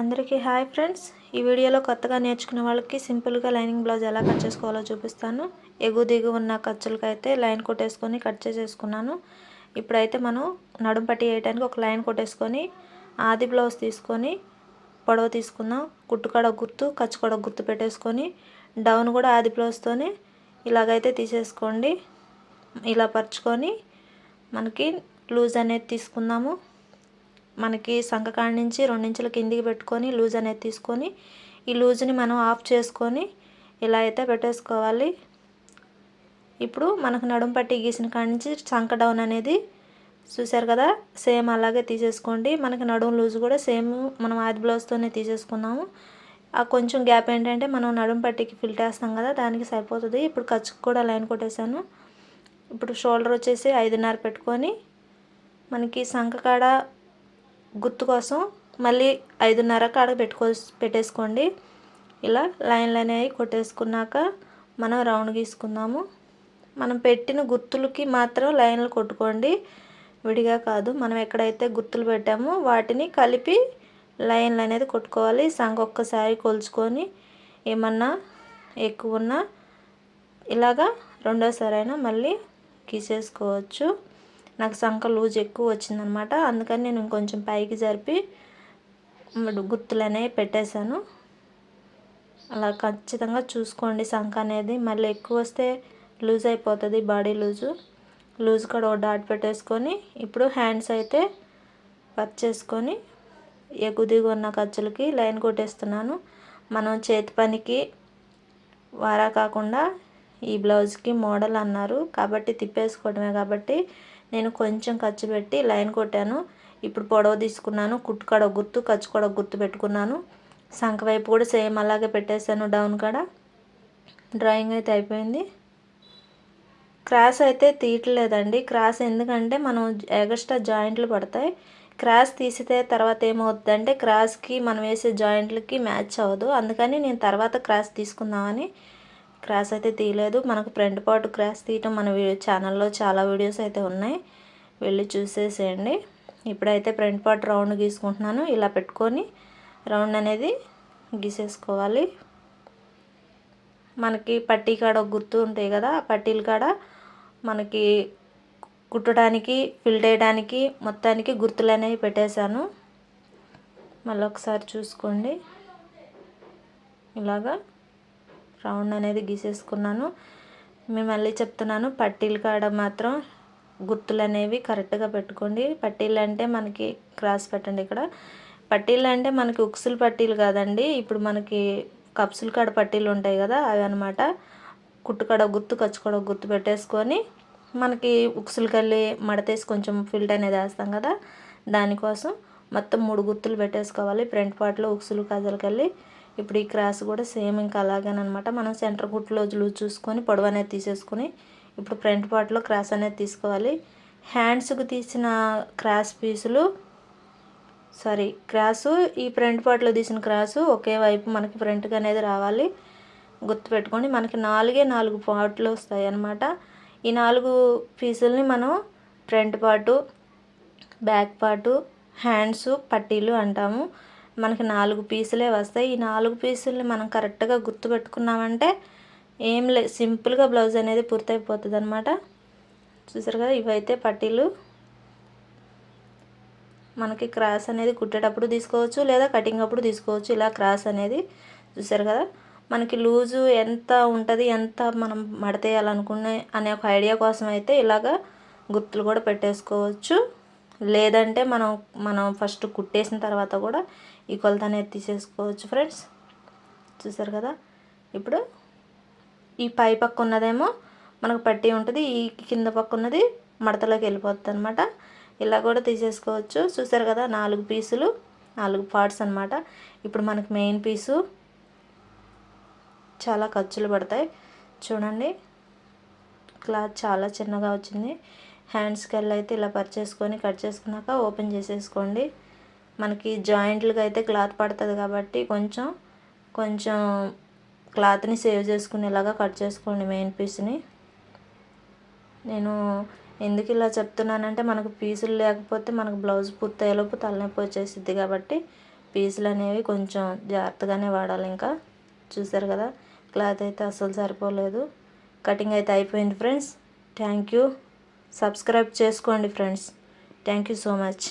అందరికీ hi friends. ఈ వీడియోలో కొత్తగా నేర్చుకునే వాళ్ళకి సింపుల్గా లైనింగ్ బ్లౌజ్ ఎలా కట్ చేసుకోవాలో చూపిస్తాను. ఎగు దిగు ఉన్న ఖర్చులకైతే లైన్ కొట్టేసుకొని కట్ చేసేసుకున్నాను. ఇప్పుడైతే మనం నడుం పట్టి వేయడానికి ఒక లైన్ కొట్టేసుకొని ఆది బ్లౌజ్ తీసుకొని పొడవ తీసుకుందాం. కుట్టుకడ గుర్తు ఖర్చు కూడా గుర్తు పెట్టేసుకొని డౌన్ కూడా ఆది బ్లౌజ్తోనే ఇలాగైతే తీసేసుకోండి. ఇలా పరుచుకొని మనకి లూజ్ అనేది తీసుకుందాము. మనకి సంకకాడ నుంచి రెండించులు కిందికి పెట్టుకొని లూజ్ అనేది తీసుకొని ఈ లూజ్ని మనం ఆఫ్ చేసుకొని ఇలా అయితే పెట్టేసుకోవాలి. ఇప్పుడు మనకు నడుము పట్టి గీసిన కాడ నుంచి సంక డౌన్ అనేది చూసారు కదా? సేమ్ అలాగే తీసేసుకోండి. మనకి నడుం లూజ్ కూడా సేమ్ మనం ఆది బ్లౌజ్తోనే తీసేసుకున్నాము. ఆ కొంచెం గ్యాప్ ఏంటంటే మనం నడుము పట్టికి ఫిల్ట్ వేస్తాం కదా దానికి సరిపోతుంది. ఇప్పుడు ఖర్చుకు కూడా లైన్ కొట్టేశాను ఇప్పుడు షోల్డర్ వచ్చేసి ఐదున్నర పెట్టుకొని మనకి సంక కాడ గుర్తు కోసం మళ్ళీ ఐదున్నర కాడ పెట్టుకో పెట్టేసుకోండి. ఇలా లైన్లు అనేవి కొట్టేసుకున్నాక మనం రౌండ్ గీసుకుందాము. మనం పెట్టిన గుర్తులకి మాత్రం లైన్లు కొట్టుకోండి. విడిగా కాదు మనం ఎక్కడైతే గుర్తులు పెట్టామో వాటిని కలిపి లైన్లు అనేది కొట్టుకోవాలి. సంగ ఒక్కసారి కొలుచుకొని ఏమన్నా ఎక్కువ ఉన్నా ఇలాగా రెండోసారి అయినా మళ్ళీ గీసేసుకోవచ్చు. నాకు సంఖ లూజ్ ఎక్కువ వచ్చిందనమాట. అందుకని నేను ఇంకొంచెం పైకి జరిపి గుర్తులు అనేవి పెట్టేశాను. అలా ఖచ్చితంగా చూసుకోండి సంఖ అనేది. మళ్ళీ ఎక్కువ వస్తే లూజ్ అయిపోతుంది బాడీ లూజు. లూజ్ కూడా ఒక డాట్ పెట్టేసుకొని ఇప్పుడు హ్యాండ్స్ అయితే కట్ చేసుకొని ఎగుదిగు ఉన్న ఖర్చులకి లైన్ కొట్టేస్తున్నాను. మనం చేతి పనికి వారా కాకుండా ఈ బ్లౌజ్కి మోడల్ అన్నారు. కాబట్టి తిప్పేసుకోవడమే. కాబట్టి నేను కొంచెం ఖర్చు పెట్టి లైన్ కొట్టాను. ఇప్పుడు పొడవ తీసుకున్నాను కుట్టుకాడ గుర్తు ఖర్చు కూడా గుర్తు పెట్టుకున్నాను. సంఖ వైపు కూడా సేమ్ అలాగే పెట్టేశాను డౌన్ కాడ. డ్రాయింగ్ అయితే అయిపోయింది. క్రాస్ అయితే తీయట్లేదండి. క్రాస్ ఎందుకంటే మనం ఎగస్ట్రా జాయింట్లు పడతాయి. క్రాస్ తీసితే తర్వాత ఏమవుతుందంటే క్రాస్కి మనం వేసే జాయింట్లకి మ్యాచ్ అవ్వదు. అందుకని నేను తర్వాత క్రాస్ తీసుకుందామని క్రాస్ అయితే తీయలేదు. మనకు ఫ్రంట్ పార్ట్ క్రాస్ తీయటం మన ఛానల్లో చాలా వీడియోస్ అయితే ఉన్నాయి. వెళ్ళి చూసేసేయండి. ఇప్పుడైతే ఫ్రంట్ పార్ట్ రౌండ్ గీసుకుంటున్నాను. ఇలా పెట్టుకొని రౌండ్ అనేది గీసేసుకోవాలి. మనకి పట్టీ కాడ ఒక గుర్తు ఉంటాయి కదా ఆ పట్టీల కాడ మనకి కుట్టడానికి ఫిల్ చేయడానికి మొత్తానికి గుర్తులు అనేవి పెట్టేశాను. మళ్ళీ ఒకసారి చూసుకోండి. ఇలాగా రౌండ్ అనేది గీసేసుకున్నాను. మేము మళ్ళీ చెప్తున్నాను పట్టీలు కాడ మాత్రం గుర్తులు అనేవి కరెక్ట్గా పెట్టుకోండి. పట్టీలు అంటే మనకి క్రాస్ పెట్టండి ఇక్కడ. పట్టీలు అంటే మనకి ఉక్సులు పట్టీలు కాదండి. ఇప్పుడు మనకి కప్సులు కాడ పట్టీలు ఉంటాయి కదా అవి అనమాట కుట్టుకాడ గుర్తు కచ్చుకాడ గుర్తు పెట్టేసుకొని మనకి ఉక్సులు కల్లి మడతేసి కొంచెం ఫిల్ట్ అనేది వేస్తాం కదా దానికోసం మొత్తం మూడు గుర్తులు పెట్టేసుకోవాలి. ఫ్రంట్ పార్ట్లో ఉక్సులు కజలు కల్లి ఇప్పుడు ఈ క్రాస్ కూడా సేమ్ ఇంకా అలాగేనమాట మనం సెంటర్ గుట్లో లూజ్ చూసుకొని పొడవు అనేది తీసేసుకొని ఇప్పుడు ఫ్రంట్ పార్ట్లో క్రాస్ అనేది తీసుకోవాలి. హ్యాండ్స్కి తీసిన క్రాస్ పీసులు సారీ క్రాసు ఈ ఫ్రంట్ పార్ట్లో తీసిన క్రాసు ఒకే వైపు మనకి ఫ్రంట్గా అనేది రావాలి. గుర్తుపెట్టుకోండి మనకి నాలుగే నాలుగు పార్ట్లు వస్తాయి అన్నమాట ఈ నాలుగు పీసుల్ని మనం front part back part hands పట్టీలు అంటాము. మనకి నాలుగు పీసులే వస్తాయి. ఈ నాలుగు పీసుల్ని మనం కరెక్ట్గా గుర్తుపెట్టుకున్నామంటే ఏం లే సింపుల్గా బ్లౌజ్ అనేది పూర్తయిపోతుంది అనమాట చూసారు కదా ఇవైతే పట్టీలు. మనకి క్రాస్ అనేది కుట్టేటప్పుడు తీసుకోవచ్చు లేదా కటింగ్ అప్పుడు తీసుకోవచ్చు. ఇలా క్రాస్ అనేది చూసారు కదా మనకి లూజు ఎంత ఉంటుంది ఎంత మనం మడతేయాలనుకునే అనే ఒక ఐడియా కోసం అయితే ఇలాగా గుర్తులు కూడా పెట్టేసుకోవచ్చు. లేదంటే మనం మనం ఫస్ట్ కుట్టేసిన తర్వాత కూడా ఈ కొలత అనేది తీసేసుకోవచ్చు ఫ్రెండ్స్. చూసారు కదా? ఇప్పుడు ఈ పై పక్క ఉన్నదేమో మనకు పట్టి ఉంటుంది ఈ కింద పక్క ఉన్నది మడతలోకి వెళ్ళిపోతుంది అనమాట ఇలా కూడా తీసేసుకోవచ్చు. చూసారు కదా? నాలుగు పీసులు నాలుగు పార్ట్స్ అనమాట ఇప్పుడు మనకు మెయిన్ పీసు చాలా ఖర్చులు పడతాయి. చూడండి. క్లాత్ చాలా చిన్నగా వచ్చింది. హ్యాండ్స్కి వెళ్ళి అయితే ఇలా పర్చేసుకొని కట్ చేసుకున్నాక ఓపెన్ చేసేసుకోండి. మనకి జాయింట్లుగా అయితే క్లాత్ పడుతుంది కాబట్టి కొంచెం కొంచెం క్లాత్ని సేవ్ చేసుకునేలాగా కట్ చేసుకోండి మెయిన్ పీస్ని. నేను ఎందుకు ఇలా చెప్తున్నానంటే మనకు పీసులు లేకపోతే మనకు బ్లౌజ్ పూర్తయ్యేలోపు తలనొప్పి వచ్చేసిద్ది కాబట్టి పీసులు అనేవి కొంచెం జాగ్రత్తగానే వాడాలి ఇంకా. చూసారు కదా క్లాత్ అయితే అస్సలు సరిపోలేదు. కటింగ్ అయితే అయిపోయింది ఫ్రెండ్స్. Thank you. సబ్స్క్రైబ్ చేసుకోండి friends. Thank you so much.